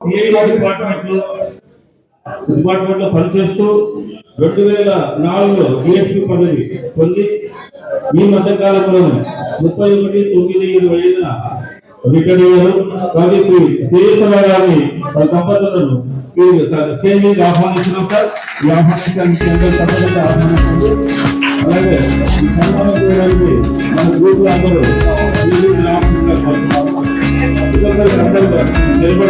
డిపార్ట్మెంట్లో డిపార్ట్మెంట్లో పనిచేస్తూ రెండు వేల నాలుగులో డిఎస్పీ పదవి పొంది ఈ మధ్య కాలంలో ముప్పై ఒకటి తొమ్మిది ఇరవై ఐదున రిటైర్ అయ్యారు. కాబట్టి శ్రీ దేశవ దంపతులను మీరు సేవింగ్ ఆహ్వానిస్తున్నాం సార్. ఈ ఆహ్వానించడానికి తప్పకుండా ఆహ్వానిస్తుంది అలాగే ఈ సన్మానం చేయడానికి మన గ్రూప్ అందరూ ఒక్కొక్కరు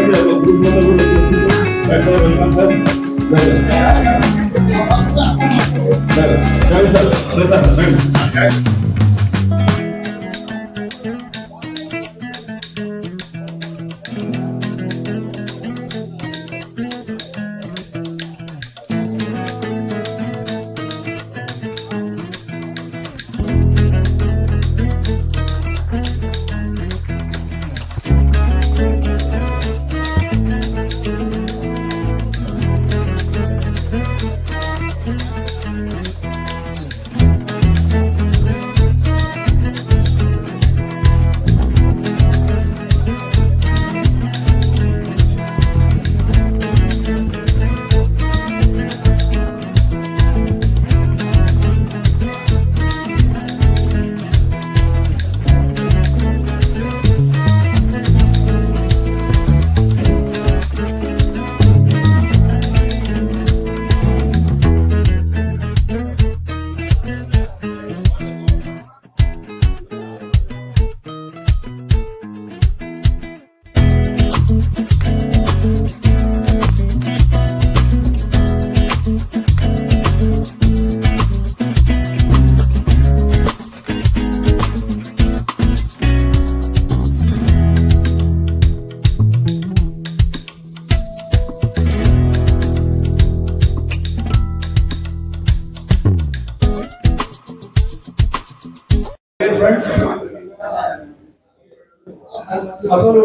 అసలు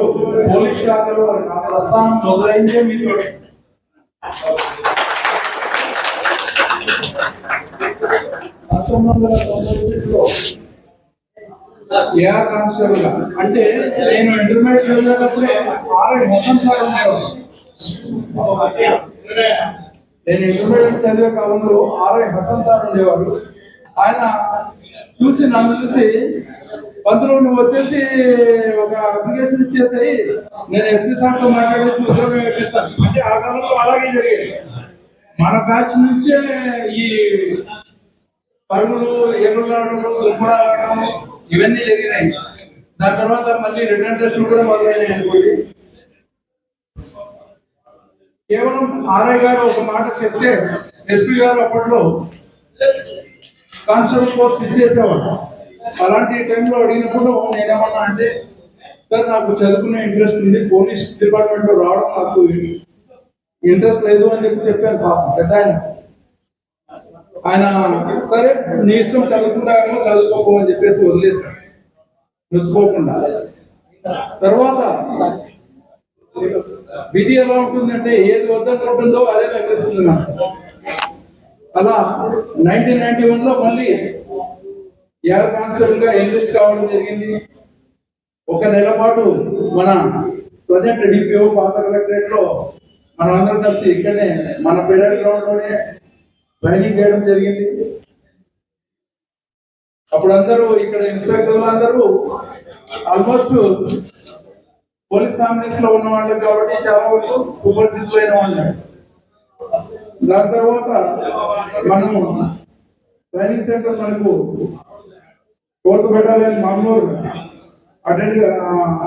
పోలీస్ శాఖలో నా ప్రస్థానం మొదలైందే మీతో. పంతొమ్మిది వందల తొంభై ఒకటిలో ఏఆర్ కానిస్టేబుల్గా అంటే నేను ఇంటర్మీడియట్ చదివేటప్పుడే ఆర్ఐ హసన్ సార్ ఉండేవాడు నేను ఇంటర్మీడియట్ చదివే కాలంలో ఆర్ఐ హసన్ సార్ ఉండేవాడు ఆయన చూసి నన్ను చూసి పంతులు నువ్వు వచ్చేసి ఒక అప్లికేషన్ ఇచ్చేసాయి. నేను ఎస్పీ సార్తో మాట్లాడేసి ఉద్యోగం ఇప్పిస్తాను. అంటే ఆ కాలంలో అలాగే జరిగేది. మన బ్యాచ్ నుంచే ఈ పరుగులు ఎగురులాడడం దుబ్బడాడడం ఇవన్నీ జరిగినాయి. దాని తర్వాత మళ్ళీ రిటర్న్ టెస్టులు కూడా మొదలైనాయి అనుకోండి. కేవలం ఆర్ఐ గారు ఒక మాట చెప్తే ఎస్పీ గారు అప్పట్లో కానిస్టేబుల్ పోస్ట్ ఇచ్చేసేవాడు అలాంటి టైంలో అడిగినప్పుడు నేనేమన్నా అంటే సార్ నాకు చదువుకునే ఇంట్రెస్ట్ ఉంది పోలీస్ డిపార్ట్మెంట్లో రావడం నాకు ఇంట్రెస్ట్ లేదు అని చెప్పి చెప్పాను పాపం పెద్ద ఆయన. ఆయన సరే నీ ఇష్టం చదువుకుంటామో చదువుకోకు అని చెప్పేసి వదిలేశాడు నొచ్చుకోకుండా. తర్వాత విధి ఎలా ఉంటుందంటే ఏది వద్దనుకుంటుందో అదే తగ్గిస్తుంది నాకు. అలా నైన్టీన్ నైన్టీ వన్లో మళ్ళీ ఎయిర్ కానిస్టేబుల్గా ఎన్లిస్ట్ కావడం జరిగింది. ఒక నెల పాటు మన ప్రజెంట్ డిపిఓ పాత కలెక్టరేట్లో మనం అందరం కలిసి ఇక్కడనే మన పేరెంట్ గ్రౌండ్లోనే ట్రైనింగ్ చేయడం జరిగింది. అప్పుడు అందరూ ఇక్కడ ఇన్స్పెక్టర్లు అందరూ ఆల్మోస్ట్ పోలీస్ ఫ్యామిలీస్లో ఉన్న వాళ్ళు కాబట్టి చాలా వరకు సుపరిచితులైన వాళ్ళు. దాని తర్వాత మనము ట్రైనింగ్ సెంటర్ మనకు ఫోర్త్ బెటాలియన్ మమ్మూర్ అటెండ్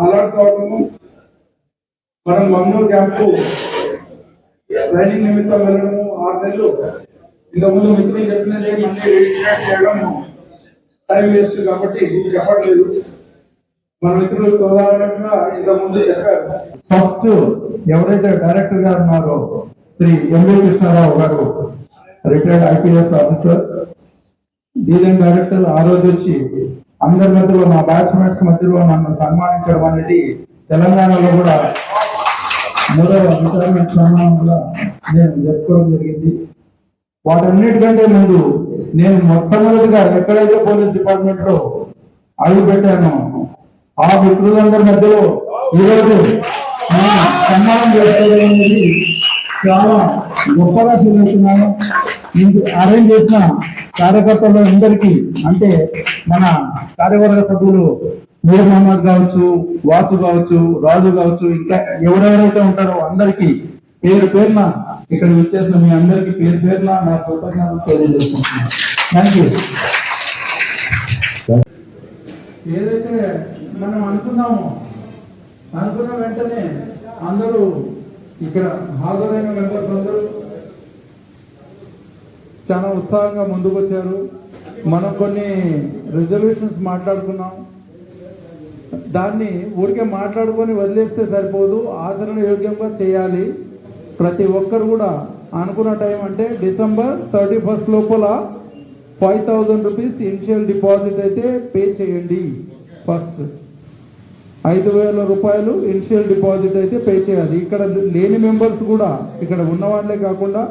అలర్ట్ కావడము. మనం మమ్మూర్ క్యాంపు ట్రైనింగ్ నిమిత్తం వెళ్ళడము ఆరు నెలలు. ఇంతకుముందు మిత్రులు చెప్పినది మళ్ళీ రిజిస్ట్రేట్ చేయడం టైం వేస్ట్ కాబట్టి చెప్పట్లేదు. మన మిత్రులు సోదరులుగా ఇంతకుముందు చెప్పారు. ఫస్ట్ ఎవరైతే డైరెక్టర్గా ఉన్నారో శ్రీ ఎంవి కృష్ణారావు గారు retired IPS officer dealing director ఆ రోజు వచ్చి అందరి మధ్యలో మా బ్యాచ్మేట్స్ మధ్యలో నన్ను సన్మానించడం అనేది తెలంగాణలో కూడా మూడవ రిటైర్మెంట్ సన్మానంగా నేను జరుపుకోవడం జరిగింది. వాటన్నిటికంటే ముందు నేను మొట్టమొదటిగా ఎక్కడైతే పోలీస్ డిపార్ట్మెంట్లో అడుగు పెట్టాను ఆ మిత్రులందరి మధ్యలో ఈరోజు సన్మానం చేసుకోవడం అనేది చాలా గొప్పగా చూస్తున్నాను అరేంజ్ చేసిన కార్యకర్తలు అందరికీ అంటే మన కార్యవర్గ సభ్యులు నూర్ మహమ్మద్ కావచ్చు వాసు కావచ్చు రాజు కావచ్చు ఇంకా ఎవరెవరైతే ఉంటారో అందరికీ పేరు పేరున ఇక్కడ వచ్చేసిన మీ అందరికీ పేరు పేరున నా కృతజ్ఞతలు తెలియజేస్తున్నాను థ్యాంక్ యూ ఏదైతే మనం అనుకున్నామో అనుకున్న వెంటనే అందరూ ఇక్కడ హాజరైన మెంబర్స్ అందరూ చాలా ఉత్సాహంగా ముందుకు వచ్చారు మనం కొన్ని రిజర్వేషన్స్ మాట్లాడుకున్నాం. దాన్ని ఊరికే మాట్లాడుకొని వదిలేస్తే సరిపోదు. ఆచరణ యోగ్యంగా చేయాలి. ప్రతి ఒక్కరు కూడా అనుకున్న టైం అంటే డిసెంబర్ థర్టీ ఫస్ట్ లోపల five thousand rupees initial deposit అయితే పే చేయండి. ఫస్ట్ ఐదు వేల రూపాయలు ఇనిషియల్ డిపాజిట్ అయితే పే చేయాలి. ఇక్కడ లేని మెంబర్స్ కూడా ఇక్కడ ఉన్న వాళ్ళే కాకుండా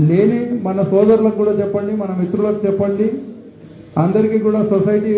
లేని మన సోదరులకు కూడా చెప్పండి మన మిత్రులకు చెప్పండి. అందరికీ కూడా సొసైటీ